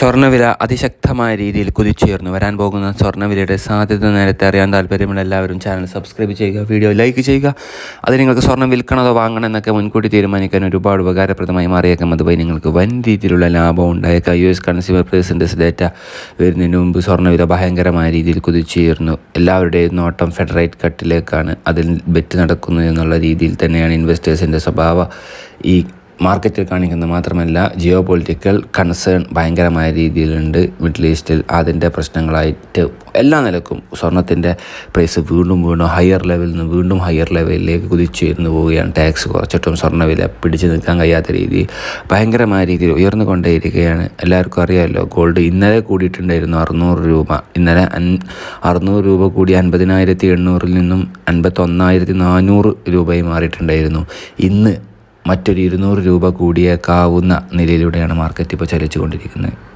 സ്വർണവില അതിശക്തമായ രീതിയിൽ കുതിച്ചുയർന്നു. വരാൻ പോകുന്ന സ്വർണവിലയുടെ സാധ്യത നേരത്തെ അറിയാൻ താല്പര്യമുള്ള എല്ലാവരും ചാനൽ സബ്സ്ക്രൈബ് ചെയ്യുക വീഡിയോ ലൈക്ക് ചെയ്യുക. അത് നിങ്ങൾക്ക് സ്വർണം വിൽക്കണതോ വാങ്ങണം എന്നൊക്കെ മുൻകൂട്ടി തീരുമാനിക്കാൻ ഒരുപാട് ഉപകാരപ്രദമായി മാറിയേക്കാം. അതുപോലെ നിങ്ങൾക്ക് വൻ രീതിയിലുള്ള ലാഭം ഉണ്ടായേക്കാം. യു എസ് കൺസ്യൂമർ പ്രൈസിന്റെ ഡേറ്റ വരുന്നതിന് മുമ്പ് സ്വർണവില ഭയങ്കരമായ രീതിയിൽ കുതിച്ചുയർന്നു. എല്ലാവരുടെയും നോട്ടം ഫെഡറേറ്റ് കട്ടിലേക്കാണ് അതിൽ ബെറ്റ് നടക്കുന്നു എന്നുള്ള രീതിയിൽ തന്നെയാണ് ഇൻവെസ്റ്റേഴ്സിന്റെ സ്വഭാവ. ഈ മാർക്കറ്റിൽ കാണിക്കുന്നത് മാത്രമല്ല ജിയോ പൊളിറ്റിക്കൽ കൺസേൺ ഭയങ്കരമായ രീതിയിലുണ്ട് മിഡിൽ ഈസ്റ്റിൽ അതിന്റെ പ്രശ്നങ്ങളായിട്ട് എല്ലാ നിലക്കും സ്വർണത്തിന്റെ പ്രൈസ് വീണ്ടും വീണ്ടും ഹയർ ലെവലിൽ നിന്ന് വീണ്ടും ഹയർ ലെവലിലേക്ക് കുതിച്ചുയർന്നു പോവുകയാണ്. ടാക്സ് കുറച്ചിട്ടും സ്വർണവില പിടിച്ചു നിൽക്കാൻ കഴിയാത്ത രീതിയിൽ ഭയങ്കരമായ രീതിയിൽ ഉയർന്നു കൊണ്ടേയിരിക്കുകയാണ്. എല്ലാവർക്കും അറിയാമല്ലോ ഗോൾഡ് ഇന്നലെ കൂടിയിട്ടുണ്ടായിരുന്നു അറുന്നൂറ് രൂപ. ഇന്നലെ അൻ അറുന്നൂറ് രൂപ കൂടി അൻപതിനായിരത്തി എണ്ണൂറിൽ നിന്നും അൻപത്തൊന്നായിരത്തി നാനൂറ് രൂപയായി മാറിയിട്ടുണ്ടായിരുന്നു. ഇന്ന് മറ്റൊരു ഇരുന്നൂറ് രൂപ കൂടിയേക്കാവുന്ന നിലയിലൂടെയാണ് മാർക്കറ്റ് ഇപ്പോൾ ചലിച്ചുകൊണ്ടിരിക്കുന്നത്.